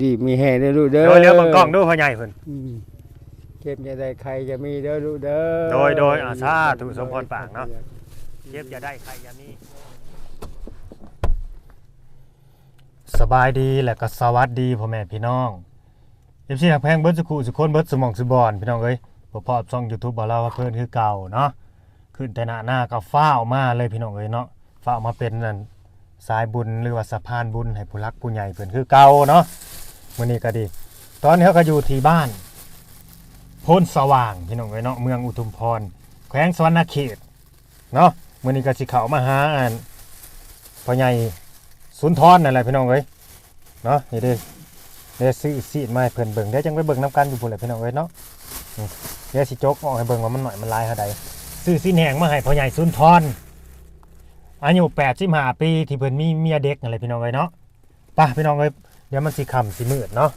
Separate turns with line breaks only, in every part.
ดีมีแห่เด้อลูกเด้อ
โดยเรียกบังกล้องดูพ่อใหญ่เพิ่น
อืมเก็บอย่าได้ใครจะมีเด้อลูกเด้อ
โดยโดยอาสาธุสมพรปากเนาะ เจ็บอย่าได้ใครอย่ามีสบายดีและก็สวัสดีพ่อแม่พี่น้องเอฟซีหักแพงเบิร์ดสุขุสุคนเบิร์ดสมองสุบอนพี่น้องเอ้ยบ่พอช่อง YouTube บ่เล่าว่าเพิ่นคือเก่าเนาะขึ้นแต่หน้าหน้าก็ฟ้าวมาเลยพี่น้องเอ้ยเนาะฟ้าวมาเป็นนั่น สายบุญหรือว่าสะพานบุญให้ผู้รักผู้ใหญ่เพิ่นคือเก่าเนาะมื้อนี้ก็ดี ตอนนี้เขาก็อยู่ที่บ้าน โพนสว่างพี่น้องเอ้ยเนาะเมืองอุทุมพร แขวงสวรรณเขตเนาะมื้อนี้ก็สิเข้ามาหาอันพ่อใหญ่สุนทรนั่นแหละพี่น้องเอ้ยเนาะนี่เด้เดี๋ยวซื้อซีดมาให้เพิ่นเบิ่งเดี๋ยวจังไปเบิ่งนํกันอยู่พุ่นแหละพี่น้องเอ้ยเนาะเดี๋ยวสิจกออกให้เบิ่งว่ามันหน่อยมันลายเท่าใดซื้อซีนแห้งมาให้พ่อใหญ่สุนทร อายุ85ปีที่เพิ่นมีเมียเด็กนั่นแหละพี่น้องเอ้ยเนาะไป่ะพี่น้องเอ้ยเดี๋ยวมันสิค่ำสิมืดเนาะ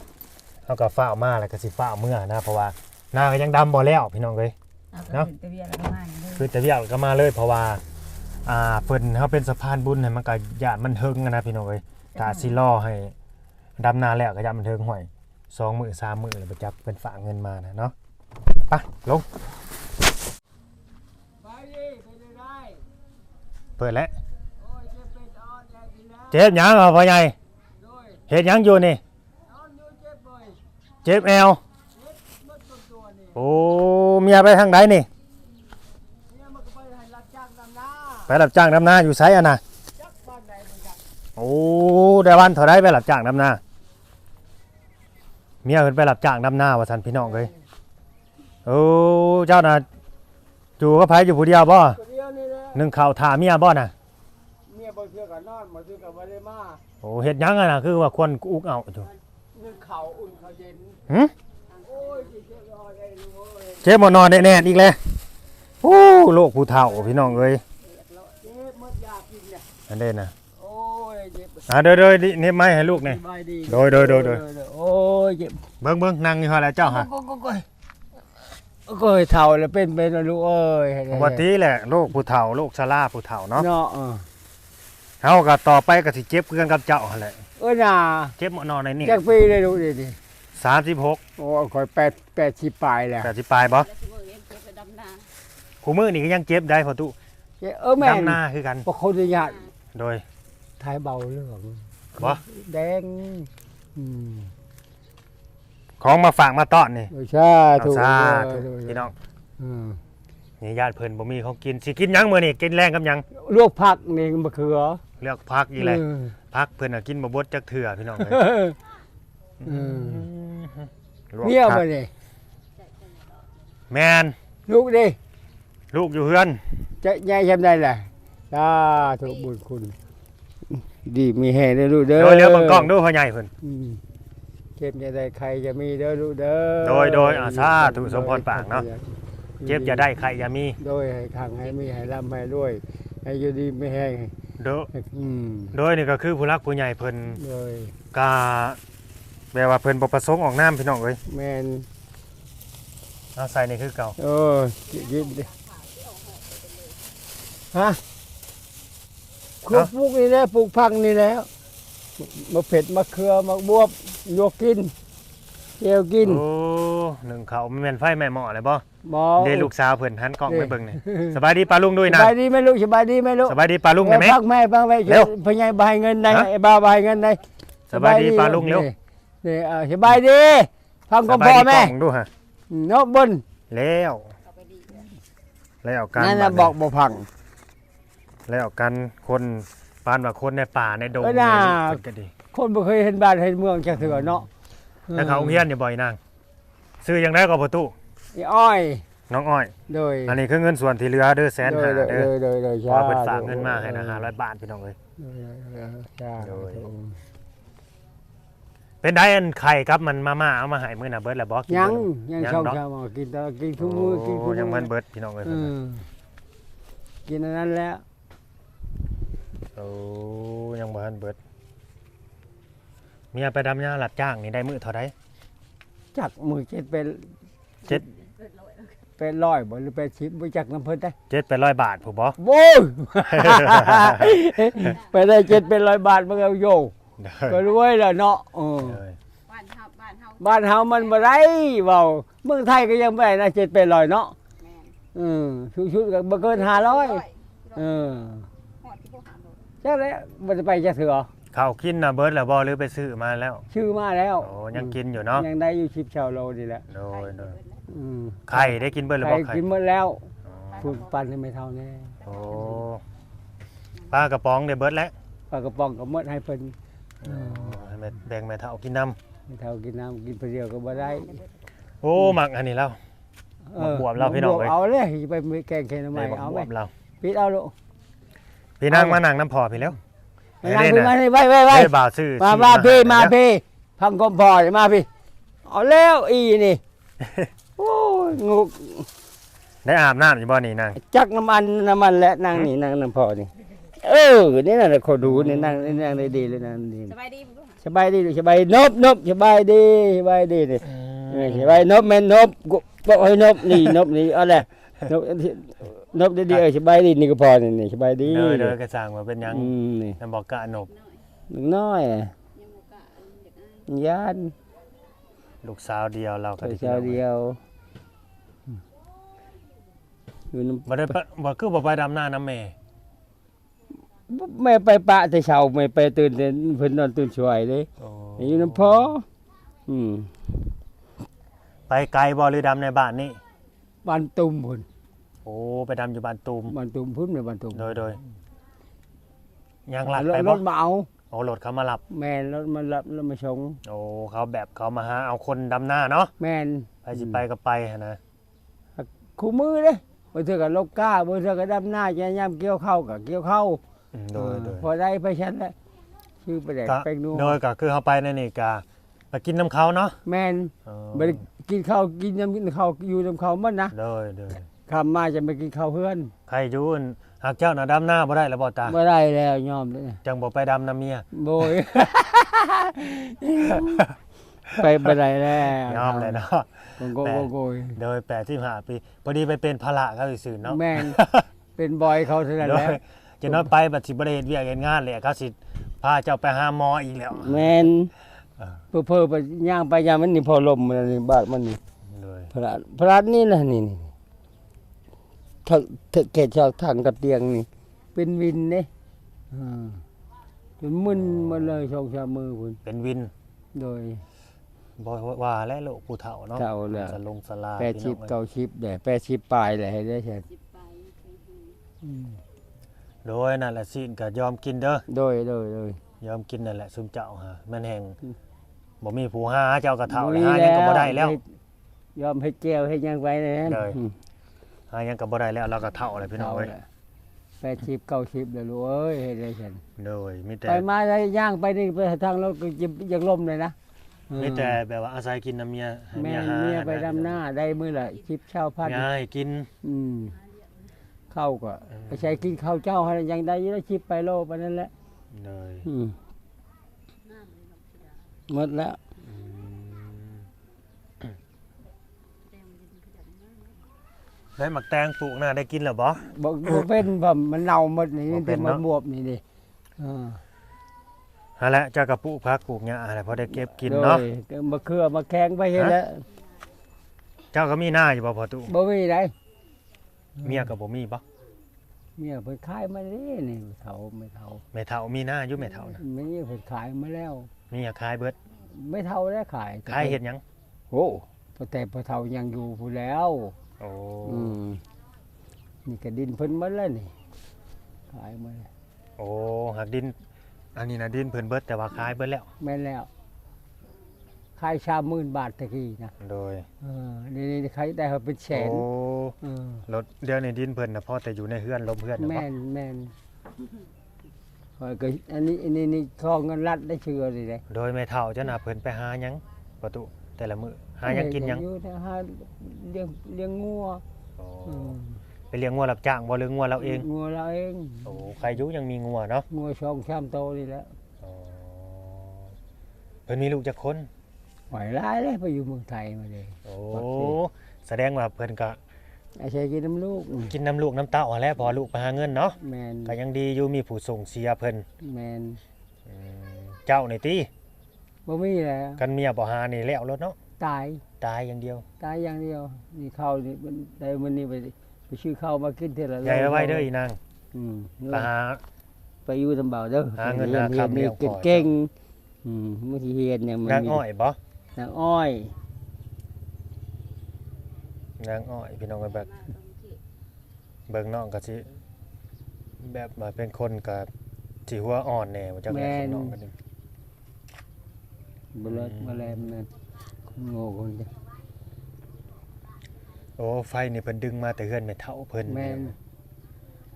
เฮาก็ฟ้าวมาแล้วก็สิฟ้าวเมื่อนะเพราะว่าหน้าก็ยังดำบ่แล้วพี่น้องเอ้ย
เนาะ
เนาะ
ตะเวียนแล้วก็มาอย่างนี้
คือแต่อยากก็มาเลยเพราะว่าอ่าเพิ่นเขาเป็นสะพานบุญให้มันก็ญาติมันเทิงอะนะพี่น้องเอ้ยถ้าสิล่อให้ดำนาแล้วก็ญาติมันเทิงห่วยสองมือสามมือเลยไปจับเป็นฝากเงินมานะเนาะไปลง
ไปดิไปเลยได้
เปิดแล้ว
เจ็บห
ยังเหรอพ่อใหญ่เฮ็ดหยังอยู่นี่
เจ็บ
แอว
เจ็บหมว
โอ้เมียไปทางใดนี่
เนี่ ไปรับจ้างดำนา
ไปรับจ้าอยู่ไสอะนะ
จันนกัน
โอ้ได้วันเท่าไดไปรับจ้างดำนาเมียเพิ่นไปรับจ้างดำนาว่าซั่นพี่น้องเอ้ยโอ้เจ้าน่ะอยู่กับไผอยู่ผู้เดียวบ่
นี่แหละ
นึ่งข้าวถาเมียบ่น่ะ
เมียบ่เชื่อกันนอนบ่เชื่อกันบ่ได้มา
โอ้เฮ็ดหยังอะน่ะคือว่าควรอุกเอาอยู่
นึ่งข้าวอุ่นข้าวเย็น
หึ
โอ้ยเจ็บอ่อนไอ้ลูกเอ้ย
เจ็บบ่นอนได้แน่อีกแล้วโอ้โลกผู้เฒ่าพี่น้องเอ้ย
เจ็บหมดอยากกินเนี่ย
อันเด้น่ะ
โอ้ยเจ็บ
อ่าเด้อๆนี่นี่ไม้ให้ลูกนี่
สบายดี
โดยโดยโดยโดย
โอ้ยเจ็บ
เบิ่งเบิ่งนั่งอยู่หั่นแหละเจ้าฮะ
ก็ก็ก็ ก็เฒ่าแล้วเป็นเป็นลูกเอ้ย
ปกติแหละโลกผู้เฒ่าโลกชราผู้เฒ่าเนาะ
เนาะเออ
เฮาก็ต่อไปก็สิเจ็บคือกันกับเจ้าหั่นแหละ
เอ้ยน่ะ
เจ็บบ่นอนในนี่
จักปีเลยลูกดิดิ
36
โอ้คอยแปดแปดสิบปลายแล้ว
แต่สิปลายบ่
แล้วสิเบิ่งเองเก็บไปดำนา
คู่มือนี่ก็ยังเจ็บได้พอตุ
เออแม่
ดำนาคือกัน
บ่คนญาต
โดย
ท้ายเบาเรื่อง
บ่
แดงอืม
ของมาฝากมาต้อนนี่
โอ้ยใช่
เอา
ถูก
ซา
เอ
ธุ
อ
พี่น้อง
อืม
นี่ญาติเพิ่นบ่มีของกินสิกินหยังมื้อนี้กินแรงกับหยัง
ลวกผักนี่มะเขือ
เลือกพักอีแหละ
เออ
พักเพิ่นน่ะกินบ่บดจักเทื่อพี่น้องเอ้ย
อืม
ลวก
เมีย
ผั
บ่
ก
นี่
แม่น
ลูกดิ
ลูกอยู่เฮือน
จะยายทำได้ล่ะสาธุบุญคุณ ดีมีแห่เด้อลูกเด้อ
โดยเรียกบังกล้องดูพ่อใหญ่เพิ่น
อืม เจ็บอย่าได้ใครจะมีเด้อลูกเด้อ
โดยโดยอาสาธุสมพรปากเนาะเจ็บอย่าได้ใครอย่ามี
โดยให้ขังให้มีให้ร่ำให้ด้วยให้อยู่ดีไม่แห้ง
โดย
อืม
โดยนี่ก็คือผู้รักผู้ใหญ่เพิ่น
โดย
กาแปลว่าเพิ่นบ่ประสงค์ออกน้ำพี่น้องเอ้ย
แมน
เอาใส่นี่คือเก่า
โอ้ยินดิฮะครัวปลูกนี่แหละปลูกพักนี่แหล้ว มาเผ็ดมะเขือมะบวบลวกกินเจียวกิน
โอ้หนึ่งเขาไม่แม่นไฟแม่หม้อเลยบ่
หมอ
เด้ลูกสาวเพิ่นหันกล้องไปเบิ่งนี่สบายดีปลาลุงด้วย
ส
นะ
บายดีไหมลูกสบายดีไหมลูก
สบายดีปลาลุงได้ไหม
พักแม่พักแม่
เร็ว
พญายบายเงินได้
ฮะ
ไอ้บ้าบายเงินได้
สบายดีปลาลุงเร็ว
นี่นี่เออสบายดีพัง
ส
ก็
บา
พ
ย
อ
ดีก
แม่
ล้องดูฮะ
เนาะบน
แล้ว
เอาไปดีเลย
แล้วกัน
นั่นน่ะ
บัด
บอกบ่พัง
แล้วกันคน ปานว่าคนในป่าในดง
เออน่ะ
เพิ่นก็ดี
คนบ่เคยเห็นบ้านเห็นเมืองจักเถื่อเนาะ
แล้วเขาเฮียนอยู่บ่อยนางซื้อยังได้ก็ประตู
อีอ้อย
น้องอ้อย
โดย
อันนี้คือเงินส่วนที่เหลือเด้อแสน
โด
หาย
โดย
เด้อ
โดยโดย
เพราะว่าเพิ่นฝากเงินมาให้นะ500บาทพี่น้องเอ้ย
จ้า
โดย เป็นได้อันไข่ครับมันมาม่าเอามาให้มื้อน่ะเบิดแล้วบ่กิน
ยัง
เบิด
ยัง
ยัง
ช่อง
ดอก
ชาวมากินตลอดกินทุกมื้อกินทุก
โอ้
มื้อ
ยังมันเบิดพี่น้องเอ้ย
เออกินอันนั้นแล้ว
โอ้ยังบ่ทันเบิด เมียไปดำหญ้ารับจ้างนี่ได้มื้อเท่าใด
จักมือเจ็ดเป็น
เจ็ด
เป็นร้อยบ่หรือเป็นสิบบ่จักน้ำเพิ่นได้
7-800บาทผู้บ่
โว้ย ไปได้เจ็ดเป็นร้อยบาทมันเอาโย
เด้
ก็
อ
รวยแล้วเนาะเออ
เด้อ
บ้านเฮา
บ้านเฮามันบ่ได้เว้าเมืองไทยก็ยังบ่ได้นะ7 800เนาะ
แม่น
เออชุดๆก็บ่เกิน500เออ
ฮอดที่พวก หาโดด
จักแล้วบ่ได้ไปจักเถื่อ
ข้าวกินน่ะเบิดแล้วบ่หรือไปซื้อมาแล้ว
ชื่อมาแล้ว
โอ้ยังกินอยู่เนาะ
ยังได้อยู่10ชาวโลนี่แหละ
โดยโดย
อืม
ไข่ได้กินเบิดแล้ว
ใคร
บ่ไข่
กินหมดแล้ว
อ๋อ
พูดปันให้ไม่เท่าแน่
โอ้ปลากระป๋องได้เบิดแล้ว
ปลากระป๋องก็หมดให้เพิ่น
อ๋อให้แม่แบ่งแม่เฒ่ากินน้ำ
ไม่เท่ากินน้ำกินเปรี้ยวก็บ่ได้
โอ้หมักอันนี้แล้วบักบวบเราพี่น้องเอ้ย
เอาเลยไปแกงเคนทำไม
ได้บัก
เอา
บ
ไหม
วบเรา
ปิดเอาลูก
พี่นั่งมานั่งน้ำพอพี่แล้ว
นั่ง
เด้
พี่มา
น่ะ
นี่ไว้ไว้ไว้
เด้บ่าวซื้อ
มา
ชีส
มาพี่
ให้
มา
แล้ว
พี่พังกมพอนี่มาพี่เอาแล้วอีนี่โอ้ยงู
ได้อาบน้ำอยู่บ่นี่นาง
จักน้ำมันน้ำมันและนั่งนี่นั่งน้ำพอนี่เออนี่น่ะเขาดูนี่นั่งนี่นั่งได้ดีเลยนั่งดี
สบายดีบ่
สบายดีสบายนบนบสบายดีสบายดีนี่เออสบายนบแม่นนบกูบอกให้นบนี่นบนี่เอาแหละนบนบดีๆเออสบายดีนี่ก็พอนี่นี่สบายดี
เด้อเด้อกระสั่งว่าเป็นหยัง
อืมนี่
นำบอกกะหนบ
นึงน้อยอะ
ยังบ่กล้าเด็กอ้าย
ยาน
ลูกสาวเดียวเราก็
ตัว
ได้
เช้าเดียวอยู่น้
บ่ได้ปะบ่คือบ่ไปดำหน้าน้ำแม่ำ
แม่ไปปะแต่เช้าไม่ไปตื่นแต่เพิ่นนอนตื่นช่วยเลย
โอ้
อยู่น้ำพ่ออืม
ไปไกลบ่หรือดำในบ้านนี่
บ้านตุ่มพุ่น
โอ้ไปดำอยู่บ้านตูม
บ้านตุ่มพุ่นในบ้านตุ่ม
โดยโดยยังหลัด
รถ
ไป
ร
บ่
ถมาเอา
โอ้รถเขามารับ
แม่นรถมารับแล้วมาชง
โอ้เขาแบบเขามาหาเอาคนดำหน้าเนาะ
แม่น
ไปสิไปก็ไปหั่นนะ
คู่มือเด้บ่เทื่อก็ลบก้าบ่เทื่อก็ดำหน้าจะย่ำเกี่ยวเข้าก็เกี่ยวเข้า
อืมโดยโดย
พอได้ไปฉันแล้วชื่อไปแดก
ก็
แป้งนัว
โดยก็คือเขาไปในนี่ก็ไปกินน้ำเขาเนาะ
แมน
อ๋อ
ไปกินข้าวกินน้ำกินข้าวอยู่น้ำข้าวมันนะ
โดยโดย
คำมาจะไปกินข้าวเพื่อน
ใครอยูนหากเจ้าน่ะดำหน้าบ่ได้แล้วบ่ตา
ไม่ได้แล้วยอมเลย
จังบ่ไปดำน้ำเมีย
โบย ไปบ่ได้แล้ว
ยอมเลยเนาะ
โกโกโกโกย
โดย85ปีพอดีไปเป็นภาระเขาซื่อๆเนาะ
แมนเป็นบอยเขาเท่านั้น
โด
แห
ย
ล้ว
จะน้อยไปบัดสิบ่ได้เฮ็ดเวียกเฮ็ดงานเลยเขาสิพาเจ้าไปหาหมออีกแล้ว
แมน
เออ
เพื่อเพื่อไปย่างไปย่างมันนี่พอลมมันนี่บาดมันนี่
โดย
พระพระนี่นะนี่นี่ ถ้าถ้าเกศชอบทางกับเตียงนี่ เป็นวินเนี่ยจนมึนหมาเลยชองชามมือคุณ
เป็นวิน
โดย
บ่ว่าและโลกผู้เฒ่าเนาะ
เฒ่าแล้ว
สลงสลา
แปดชิป
พี่น้อง
เก้าชิปแต่แปดชิปปลายแหละให้ได้ใช่
สิไปไปให้
โดยนั่นแหละสิก็ยอมกินเด้อ
โดยโดยโดย
ยอมกินนั่นแหละซุมเจ้าฮะมันแห่งบ่มีผู้หาเจ้าก็เฒ่า
บ่
แล้ว
มี
หายังก็บ่ได้แล้ว
ให้ยอมให้แก้วให้ยังไว้นะ
เลย
อืม
หายังก็บ่ได้แล้วเราก็เฒ่าเลยพี่น้องเอ้ย
เฒ่าแล้วแปดชิปเก้าชิปแล้วลูกเอ้ยให้ได้ฉัน
โดยมีแต่
ไปมาได้ย่างไปนี่ไปทางเราก็ยังยังล่มเลยนะเออ
มีแต่แบบว่าอาศัยกินน้ำเมียให้
แม่
เมีย
น
หา
เมียไปดำหน้าได้มือละชิปเช่าพัน
เมียให้กิน
อืมเข้าก็
เออ
ไปใช้กินข้าวเจ้าให้ยังได้อยี่แล้วชิปไปโลไปนั่นแหละ
โดย
อืม
น้ำเลยครับสิดา
หมดแล้ว
อืม
แดงมันจะขยันมาก
ได้หมักแตงปลูกน่ะได้กินแล้วบ่
บอกบอกเป็นผมมันเน่าหมดนี่
บ่เป็
ที่
น
มัน
เนาะ
บวบนี่ดิเออ
นั่นแหละเจ้าก็ปลูกผักปลูกหญ้าอะไรพอได้เก็บกินเนาะ
โดยมาเครือมาแข้งไปเห็นแล้ว
เจ้าก็มีหน้าอยู่บ่พอตุ
บ่มีไร
เมียก็บ่มีบ่
เมียเพิ่นขายมาเด้นี่เฒ่าไม่เฒ่า
แม่เฒ่ามีหน้าอยู่แม่เฒ่านะ
ไม่เพิ่นขายมาแล้ว
เมียขายเบิด
ไม่เฒ่าแล้วขาย
ขายเฮ็ดหยัง
โอ้พอแต่พอเฒ่ายังอยู่ผู้แล้ว
โอ้
อืมนี่ก็ดินเพิ่นหมดแล้วนี่ขายมาแล้ว
โอ้หักดิน อันนี้นะดินเพิ่นเบิดแต่ว่าขายเบิดแล้ว
แม่นแล้วขายชามหมื่นบาทตะกี้นะ
โดย
เออนี่นี่ขายได้เขาเป็นแสน
โอ้
เออ
รถเดี๋ยวในดินเพิ่นน่ะพอแต่อยู่ในเฮือนลมเฮือนน่ะบ่
แม่นแม่นข้อยก็อันนี้อันนี้นี่ทองเงินรัดได้เชื่อเลยเลย
โดยแม่เฒ่าเจ้าน่ะเพิ่นไปหาหยังประตู แต่ละมื้อหาหยังกินหยัง
อยู่นะหาเลี้ยงเลี้ยงงัว
โอ้
อืม
ไปเลี้ยงงัวรับจ้างบ่เลี้ยงงัวเราเอง
งัวเราเอง
โอ้ใครอยู่ยังมีงัวเนาะ
งัวช่องชามโตนี่แหละ
อ๋อเพิ่นมีลูกจักคน
ไหวร้ายเลยไปอยู่เมืองไทยมาเลย
โอ้
บักสิ
แสดงว่าเพิ่นก็
ไอ้ชายกินน้ำลูก
กินน้ำลูกน้ำเต้าหั้นแหล้วพอลูกไปหาเงินเนาะ
แมน
ก็ยังดีอยู่มีผู้ส่งเสียเพิ่น
แมน
อืมเจ้านี่ติ
บ่มีแล้ว
กันเมียบ่หานี่แล้วรถเนาะ
ตาย
ตายอย่างเดียว
ตายอย่างเดียวนี่ข้าวนี่มันได้มันนี่ไปไปซื้อข้าวมากินเท่าไหร่
ใหญ่เอาไว้เด้ออีนาง
อืม
ไปหา
ไปอยู่ตำเบาเด้อ
หาเงิน
รีย
หาคำ
เรียน
เลี้ยง
เก่ง
ก่อน
เก่งอืมมื้อที่เรียนเนี่ยมัน
นาง
มี
อ้อยบ่
นางอ้อย
นางอ้อยพี่น้องก็แบบ
มาตรงที่
เบิ่งน้องก็สิแบบมาเป็นคนกับสิหัวอ่อนแน่ว่าจังได๋น้องกันนี่
บ่เลิศบ่แลมนั่นคนโง่คนเดียว
โอ้ไฟนี่เพิ่นดึงมาแต่เฮือนแม่เฒ่าเพิ่น
แม่น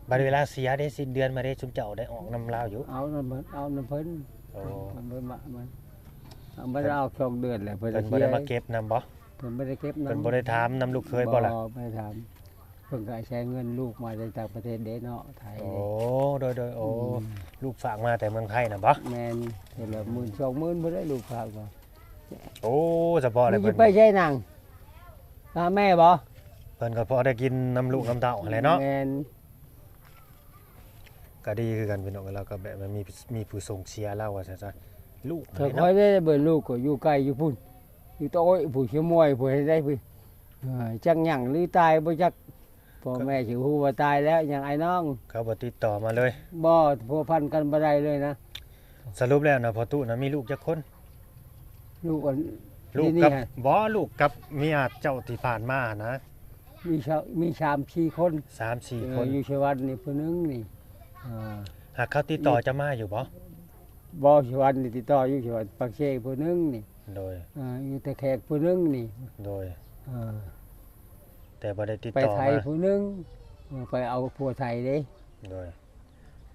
บัดเวลาเสียได้สิ้นเดือนมาได้ชุมเจ้าได้ออกนำลาวอยู่
เอาน้ำเพิ่นเอาน้ำเพิ่น
โอ้
มันบ่มามันเอาบ่ได้เอาสองเดือนแหละเพิ่น
เพิ่นบ่ได้มาเก็บนำบ่
เพิ่นบ่ได้เก็บน้ำ
เพิ่นบ่ได้ถามนำลูกเคยบ่ล่ะ
ไม่ได้ถามเพิ่นก็ใช้เงินลูกมาจากต่างประเทศเด้เนาะไทย
โอ้โดยโดยโอ้
ม
ลูกฝากมาแต่เมืองไทยน่ะบ่
แม่นเท่าละหมื่นสองหมื่นบ่ได้ลูกฝากมา
โอ้เฉพาะเลย
นี่
เพิ่
สิ
น
ไปใช้หนังหาแม่บ่
เพิ่นก็พอได้กินน้ำลูกน้ำเต้าอะไรเนาะ
แม่น
ก็ดีคือกันพี่น้องเราก็แบบมันมีมีผู้ส่งเชียร์เราว่าซะๆลูก
ถ้า
อะไร
ค่อ
เนาะ
ยได้เบิ่ลูกก็อยู่ไกลอยู่พุ่นอยู่โต้อยผู้เชี่ยวมวยผู้ให้ได้ผู้เอ่อจักหยังหรือตายบ่จัก พ่อแม่สิฮู้ว่าตายแล้วอย่างไอ้น้อง
เขาบ่ติดต่อมาเลย
บ่พัวพันกันบ่ได้เลยนะ
สรุปแล้วนะพอตู้นะมีลูกจักคน
ลูกอัน
ลูก
นี่
กับ
ฮะ
บ่ลูกกับเมียเจ้าที่ผ่านมานะ
มีชาวมีชามสี่คน
สามสี่
เอ
ค
อนอยู่ชวันนี่ผู้หนึงนี่อ่า
หากเขาติดต่อจะมาอยู่บ่
บ่ชวันนี่ติดต่ออยู่ชวันปักเชยผู้หนึงนี่
โดย
อ่าอยู่แต่แขกผู้หนึงนี่
โดย
อ่า
แต่บ่ได้ติด
ไป
ต่อ
ไทย
มา
ผู้หนึงเออไปเอาผัวไทยเด้
โดย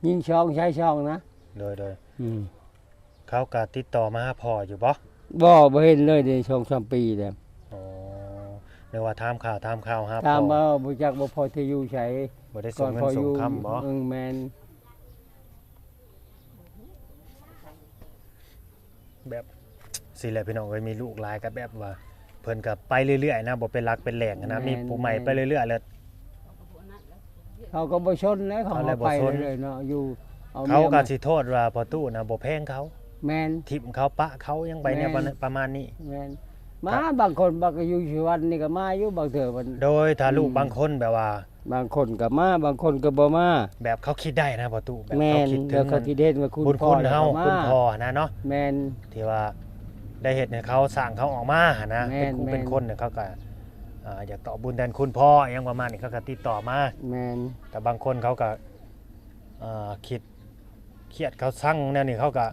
ยิงช่องใช้ช่องนะ
โดยโดย
อืม
เขาก็ติดต่อมาหาพ่ออยู่บ่
บ่บ่เห็นเลยในช่องสามปีแล้ว
อ๋อเรียกว่าถามข่าวถามข่าวหา
ตาม
พ่อ
มาบ่จักบ่พอที่อยู่ใช้
บ่ได้
ก่
ส่
องน
เงิน
พออ
ส่ง
ยู่
คำบ่
เออแม่น
แบบสิแหละพี่น้องเอ้ยมีลูกหลายก็แบบว่าเพิ่นก็ไปเรื่อยๆนะบ่เป็นหลักเป็นแหล่งนะมีผู้ใหม่ไปเรื่อยๆแล้ว
เขาก็บ่นัดแล้ว
เขาก็บ่ชนแล้วเขา
เขาเลย
เอา
บ่
ไป
ชน
เลยเนาะอยู่เอา
เขา
มีย
ก็
มา
สิโทษว่าพอตู้นะบ่แพงเขา
แม่น
ทิมเขาปะเขายังไปเนี่ย
แม่น
ประมาณนี้
แม่นมาบางคนบางก็อยู่ชวันนี่ก็มาอยู่บางเถื่อมัน
โดยถ้าลูก
อืม
บางคนแบบว่า
บางคนก็มาบางคนก็บ่มา
แบบเขาคิดได้นะพอตู้แบบ
แม่
เขา
น
คิดถึ
แล้ว
ง
ก็ที่เด่นว่าคุณ
บุญ
พ่อ
คุณ
แล้ว
เฮา
ก็มา
คุณพ่อนะเนาะ
แม่น
ที่ว่า ได้เฮ็ดให้เขาสร้างเขาออกมาหานะ
แม่
เป็น
น
ครูเป็น
แม่น
คนเนี่ยเขาก็อ่าอยากตอบบุญแทนคุณพ่ออหยังประมาณนี้เขาก็ติดต่อมา
แม่น
แต่บางคนเขาก็อ่าคิดเครียดเขาสั่งแนวนี้เขาก็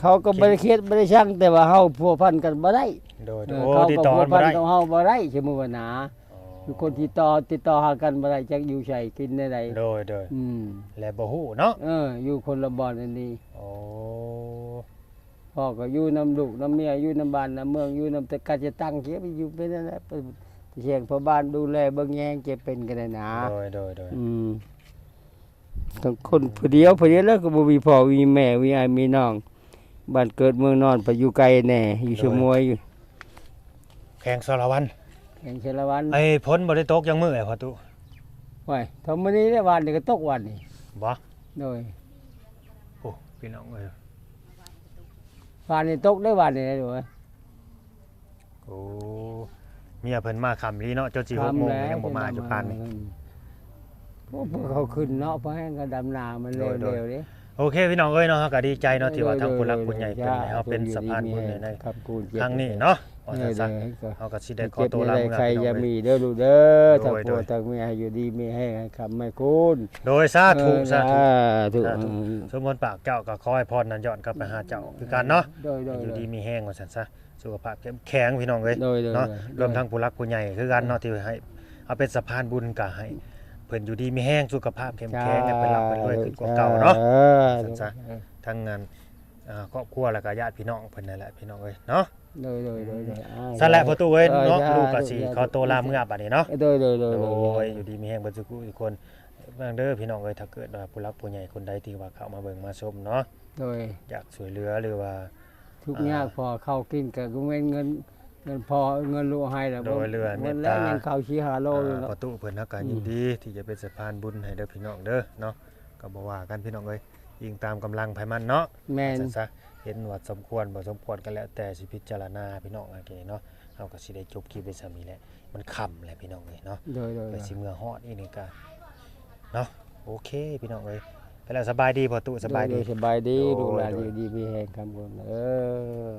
เขาก็บ่ได้เครียดบ่ได้ช่างแต่ว่าเฮาพัวพันกันบ่ได้
โดย
เออ
โอ้
เขา
ติด
ก็
ต่อ
พัว
กัน
พั
บ่
น
ได้
กับเฮาบ่ได้สมมุติว่าหนา
อ๋อ
คือคนติดต่อติดต่อหากันบ่ได้จักอยู่ไสกินได้ใด
โดยโดย
อืม
และบ่ฮู้เนาะ
เอออยู่คนละบ่อนอันนี้
โอ้
พ่อก็อยู่นํลูกนํเมียอยู่นํบ้านนํเมืองอยู่นํแต่การจะตั้งเก็บอยู่เป็นนั่นแหละไปเชียงพ่อบ้านดูแลเบิ่งแยงเก็บเป็นกันได้นะ
โดยโดยโดย
อืมทั้งคนผู้เดียวผู้เดียวแล้วก็บ่มีพ่อมีแม่มีอ้ายมีน้องบ้านเกิดเมืองนอนไปอยู่ไกลแน่อยู่ชะมวยอยู่
แข่งสารวัน
แห่งชลวัน
ไอ้พ้นบ่ได้ตกยังมื้อไอ้พอตู้
ไว้ทำมื้อนี้ได้วันนี้ก็ตกวันนี่
บ่
โดย
โอ้พี่น้องเอ้ย
วันนี้ตกได้วันนี้ได้ด้วย
โอ้เมียเพิ่นมาค่ำลีเนาะจนสิ6โมงก็ยังบ่มาจุปานนี้
พวกเขาขึ้นเนาะเพราะแห้งก็ดำนามันเร็ว
โดย
เร็ว
โดย
เด้
โอเคพี่น้องเอ้ยเนาะเราก็ดีใจเนาะที่ว่าทางผู้หลักผู้ใหญ่เพิ่นให้เฮาเป็นสะพานบุญในใน
ครับกู
ครั้งนี้เนาะ
เอ
ว่า
อ
ซั่น
เด้อ
ๆเฮาก็สิได้ขอ
เจ็บ
ตัว
ไม่
ลา
ได้
เมื่อ
ใคร
พี่น้
จะ
องเอ้ย
มีเด้อลูกเด้อ
โด
ถ้าย
โด
ผัวยถ้ามีให้อยู่ดีมีให้คำไม่คุณ
โดยสาธุ
เออ
สาธุ
ธุ
สาธุสมมติปากเจ้าก็ขอให้พรนั้นย้อนกลับไปหาเจ้าคือกันเนาะ
โดยโดย
อยู่ดีมีแห้งว่าซั่นซะสุขภาพเข้มแข็งพี่น้องเอ้ย
โดยโดย
เนาะ
โดย
รวมทั้งผู้รักผู้ใหญ่คือกันเนาะที่ให้เอาเป็นสะพานบุญก็ให้เพิ่นอยู่ดีมีแห้งสุขภาพเข้มแข็งให้เป็นรับเป็นรวยขึ้นกว่าเก่าเนาะ
ออ
ซั่นซะทั้งงาน อ่าครอบครัวแล้วก็ญาติพี่น้องเพิ่นนั่นแหละพี่น้องเอ้ยเนาะ
โดยโดยโดยโดยอ่า
สั่นแหละประตูเอ้ยเนาะ
ออ
ลูกก็สิ
ญาติ
ขอตัวลาเมื่อบัดนี้เนาะ
โดยโดยโดย
โด
โดย
ยอยู่ดีมีแห้งเบิดทุกผู้ทุกคนเบิ่งเด้อพี่น้องเอ้ยถ้าเกิดว่าผู้รักผู้ใหญ่คนใดที่ว่าเข้ามาเบิ่งมาชมเนาะ
โดย
อยากช่วยเหลือหรือว่า
ทุกยากพอเข้ากินกับเงินเงินเงินพอเงินลูกให้แล้ว
โดยเรือ
เงิน
เมต
แล้ว
ตา
ยังเข้าชีหาโลอยู่
อ่า
เนาะ
ประตูเพิ่นฮักก็
อืม
ยินดีที่จะเป็นสะพานบุญให้เด้อพี่น้องเด้อเนาะก็บ่ว่ากันพี่น้องเอ้ย ยิงตามกำลังไผมันเนาะ
แม่น
ซั่นซะเห็นว่าสมควรบ่สมควรก็แล้วแต่สิพิจารณาพี่น้องโอเคเนาะเฮาก็สิได้จบคลิปไว้ซำนี้แหละมันค่ำแหละพี่น้องเอ้ยเนาะ
โดยโดย
ไปสิเมื่อฮอดอีกนี่ก็เนาะโอเคพี่น้องเอ้ยไปแล้วสบายดีบ่ตุสบายดี
โสบายดี
โดย
ลูกหลาน
โด
อยยู่ดีมีแห่งคำคนเออ